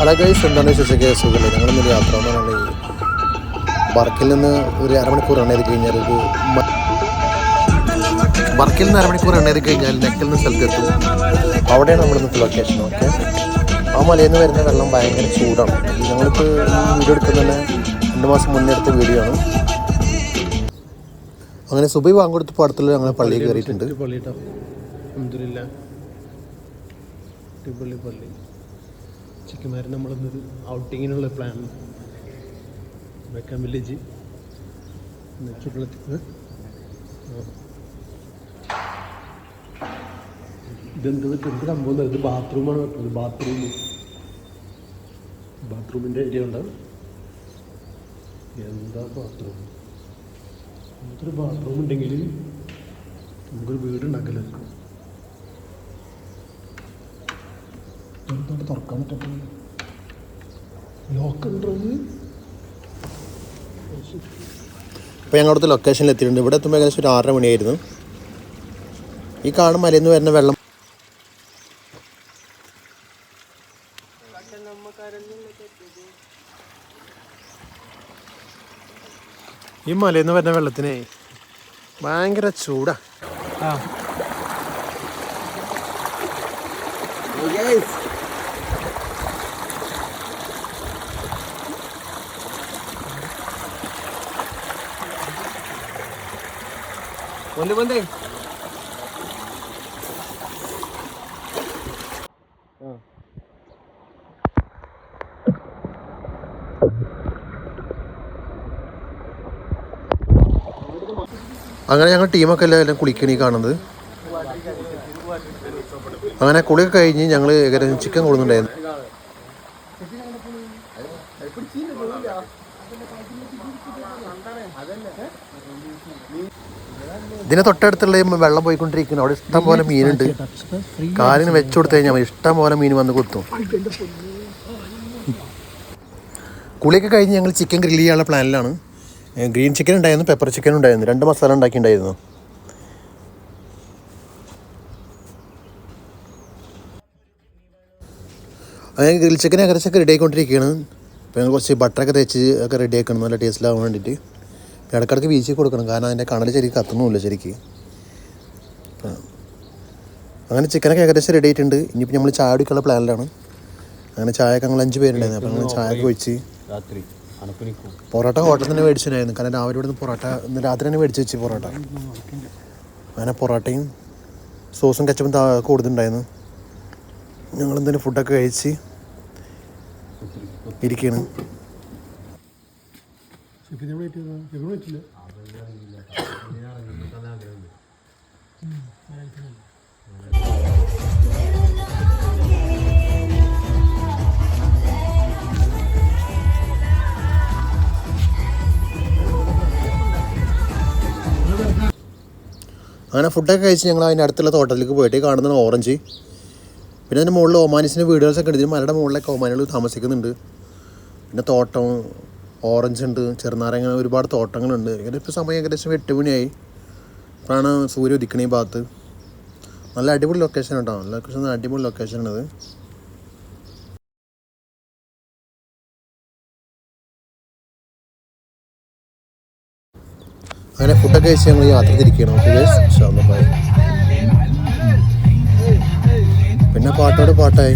Hello guys എന്താണ് വിശേഷിക്കുക സുഖമില്ല ഞങ്ങളിന്നൊരു യാത്ര എന്നാണ് ബർക്കിൽ നിന്ന് ഒരു അരമണിക്കൂർ എണ്ണ കഴിഞ്ഞാൽ ഒരു വർക്കിൽ ബർക്കിൽ നിന്ന് അരമണിക്കൂർ എണ്ണ കഴിഞ്ഞാൽ നെക്കിൽ നിന്ന് സ്ഥലത്തെത്തും അവിടെയാണ് നമ്മൾ ഇന്നത്തെ ലൊക്കേഷൻ ഓക്കെ ആ മലയിൽ നിന്ന് വരുന്ന വെള്ളം ഭയങ്കര ചൂടാണ്. ഞങ്ങളിപ്പോൾ വീഡിയോ എടുക്കുന്നതന്നെ രണ്ട് മാസം മുന്നേ എടുത്ത വീഡിയോ ആണ്. അങ്ങനെ സുബൈ വാങ്ങിക്കൊടുത്തപ്പോൾ അടുത്തുള്ള ഞങ്ങൾ പള്ളിയിൽ കയറിയിട്ടുണ്ട്. പള്ളി പള്ളി. ചിക്കന്മാർ നമ്മളിന്നൊരു ഔട്ടിങ്ങിനുള്ള പ്ലാൻ വെക്കാൻ വില്ലേജ് ചുറ്റുളത്ത് ഇതെന്ത് എന്ത് സംഭവം ഇത്? ബാത്റൂമാണ്. വെക്കുന്നത് ബാത്റൂം. ബാത്റൂമിന്റെ ഏരിയ ഉണ്ട്. എന്താ ബാത്റൂം? നമുക്കൊരു ബാത്റൂം ഉണ്ടെങ്കിൽ നമുക്കൊരു വീട് ഉണ്ടാക്കലായിരിക്കും എന്താണ് തുറക്കാൻ പറ്റത്തില്ല. ലോക്ക് ഉണ്ടോ? ഇപ്പോൾ ഞങ്ങൾ അവിടുത്തെ ലൊക്കേഷനിൽ എത്തിയിട്ടുണ്ട്. ഇവിടെ എത്തുമ്പോൾ ഏകദേശം ഒരു ആറര മണിയായിരുന്നു. ഈ കാണും മലയിൽ നിന്ന് വരുന്ന വെള്ളം ഈ മലയിൽ നിന്ന് വരുന്ന വെള്ളത്തിന് ഭയങ്കര ചൂടാ. പൊന്തി പൊന്തി അങ്ങനെ ഞങ്ങൾ ടീമൊക്കെ എല്ലാം കുളിക്കണി കാണുന്നത്. അങ്ങനെ കുളി കഴിഞ്ഞ് ഞങ്ങൾ ഏകദേശം ചിക്കൻ കൊടുക്കുന്നുണ്ടായിരുന്നു ഇതിന് തൊട്ടടുത്തുള്ള വെള്ളം പോയിക്കൊണ്ടിരിക്കുന്നു. അവിടെ ഇഷ്ടം പോലെ മീനുണ്ട്. കാലിന് വെച്ചു കൊടുത്തു കഴിഞ്ഞാൽ ഇഷ്ടം പോലെ മീൻ വന്ന് കൊടുത്തു കുളിയൊക്കെ കഴിഞ്ഞ് ഞങ്ങൾ ചിക്കൻ ഗ്രില്ല് ചെയ്യാനുള്ള പ്ലാനിലാണ്. ഗ്രീൻ ചിക്കൻ ഉണ്ടായിരുന്നു പെപ്പർ ചിക്കൻ ഉണ്ടായിരുന്നു. രണ്ട് മസാല ഉണ്ടാക്കിയിട്ടുണ്ടായിരുന്നു. അങ്ങനെ ഗ്രിൽ ചിക്കൻ ഏകദേശമൊക്കെ റെഡി ആയിക്കൊണ്ടിരിക്കുകയാണ്. അപ്പോൾ ഞങ്ങൾ കുറച്ച് ബട്ടറൊക്കെ തേച്ച് ഒക്കെ റെഡി ആക്കണം. നല്ല ടേസ്റ്റിലാവാൻ വേണ്ടിയിട്ട്. ഇടക്കിടക്ക് വീശി കൊടുക്കണം. കാരണം അതിന്റെ കണൽ ശരിക്ക് കത്തുന്നുമില്ല ശരിക്ക്. അങ്ങനെ ചിക്കനൊക്കെ ഏകദേശം റെഡി ആയിട്ടുണ്ട്. ഇനിയിപ്പോൾ നമ്മൾ ചായ കുടിക്കാനുള്ള പ്ലാനിലാണ് അങ്ങനെ ചായയൊക്കെ ഞങ്ങൾ അഞ്ച് പേരുണ്ടായിരുന്നു. അപ്പോൾ ഞങ്ങൾ ചായ ഒഴിച്ച് രാത്രി പൊറോട്ട ഹോട്ടലിൽ തന്നെ മേടിച്ചിട്ടുണ്ടായിരുന്നു. കാരണം രാവിലെ ഇവിടുന്ന് പൊറോട്ട ഇന്ന് രാത്രി തന്നെ മേടിച്ച് വെച്ച് പൊറോട്ട. അങ്ങനെ പൊറോട്ടയും സോസും കച്ചപ്പും കൊടുത്തിട്ടുണ്ടായിരുന്നു. ഞങ്ങൾ ഫുഡൊക്കെ കഴിച്ച് ഇരിക്കുകയാണ് അങ്ങനെ ഫുഡൊക്കെ കഴിച്ച് ഞങ്ങൾ അതിന്റെ അടുത്തുള്ള തോട്ടത്തിലേക്ക് പോയിട്ട് കാണുന്നതാണ് ഓറഞ്ച്. പിന്നെ അതിന്റെ മുകളിൽ ഒമാനിസിന്റെ വീടുകളൊക്കെ ഉണ്ട്. ഇതിന് മലയുടെ മുകളിലൊക്കെ ഒമാനുകൾ താമസിക്കുന്നുണ്ട്. പിന്നെ തോട്ടം ഓറഞ്ച് ഉണ്ട് ചെറുനാരങ്ങ ഒരുപാട് തോട്ടങ്ങളുണ്ട്. ഇപ്പോൾ സമയം ഏകദേശം എട്ട് മണിയായി. ഇപ്പോഴാണ് സൂര്യ ഉദിക്കണ ഈ ഭാഗത്ത്. നല്ല അടിപൊളി ലൊക്കേഷൻ കേട്ടോ ലൊക്കേഷൻ നല്ല അടിപൊളി ലൊക്കേഷനാണിത് അങ്ങനെ ഫുഡൊക്കെ കഴിച്ച് ഞങ്ങൾ യാത്ര തിരിക്കുകയാണ്. പിന്നെ പാട്ടോട് പാട്ടായി.